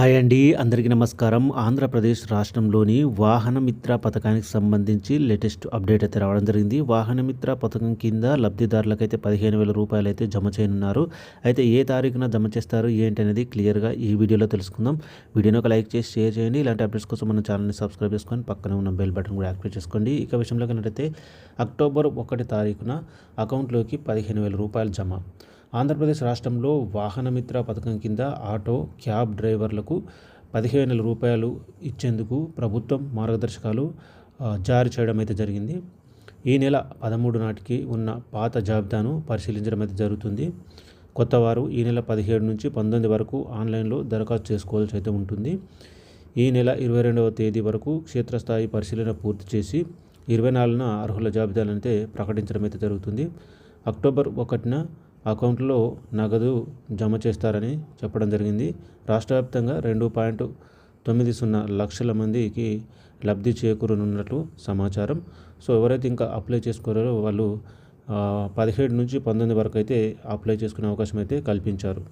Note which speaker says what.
Speaker 1: Hi అండి అందరికీ నమస్కారం. ఆంధ్రప్రదేశ్ రాష్ట్రంలోని వాహనమిత్ర పథకానికి సంబంధించి లేటెస్ట్ అప్డేట్ అయితే రావడం జరిగింది. వాహనమిత్ర పథకం కింద లబ్ధిదారులకైతే పదిహేను వేల రూపాయలు అయితే జమ చేయనున్నారు. అయితే ఏ తారీఖున జమ చేస్తారు ఏంటి అనేది క్లియర్గా ఈ వీడియోలో తెలుసుకుందాం. వీడియోని ఒక లైక్ చేసి షేర్ చేయండి. ఇలాంటి అప్డేట్స్ కోసం మన ఛానల్ని సబ్స్క్రైబ్ చేసుకొని పక్కనే ఉన్న బెల్ బటన్ కూడా యాక్టివేట్ చేసుకోండి. ఇక విషయంలో కన్నట్టయితే అక్టోబర్ ఒకటి తారీఖున అకౌంట్లోకి పదిహేను వేల రూపాయలు జమ. ఆంధ్రప్రదేశ్ రాష్ట్రంలో వాహనమిత్ర పథకం కింద ఆటో క్యాబ్ డ్రైవర్లకు పదిహేను వేల రూపాయలు ఇచ్చేందుకు ప్రభుత్వం మార్గదర్శకాలు జారీ చేయడం అయితే జరిగింది. ఈ నెల పదమూడు నాటికి ఉన్న పాత జాబితాను పరిశీలించడం అయితే జరుగుతుంది. కొత్తవారు ఈ నెల పదిహేడు నుంచి పంతొమ్మిది వరకు ఆన్లైన్లో దరఖాస్తు చేసుకోవాల్సి అయితే ఉంటుంది. ఈ నెల ఇరవై రెండవ తేదీ వరకు క్షేత్రస్థాయి పరిశీలన పూర్తి చేసి ఇరవై నాలుగున అర్హుల జాబితాలను అయితే ప్రకటించడం అయితే జరుగుతుంది. అక్టోబర్ ఒకటిన అకౌంట్లో నగదు జమ చేస్తారని చెప్పడం జరిగింది. రాష్ట్ర వ్యాప్తంగా రెండు పాయింట్ తొమ్మిది సున్నా లక్షల మందికి లబ్ధి చేకూరనున్నట్లు సమాచారం. సో ఎవరైతే ఇంకా అప్లై చేసుకోరో వాళ్ళు పదిహేడు నుంచి పంతొమ్మిది వరకు అయితే అప్లై చేసుకునే అవకాశం అయితే కల్పించారు.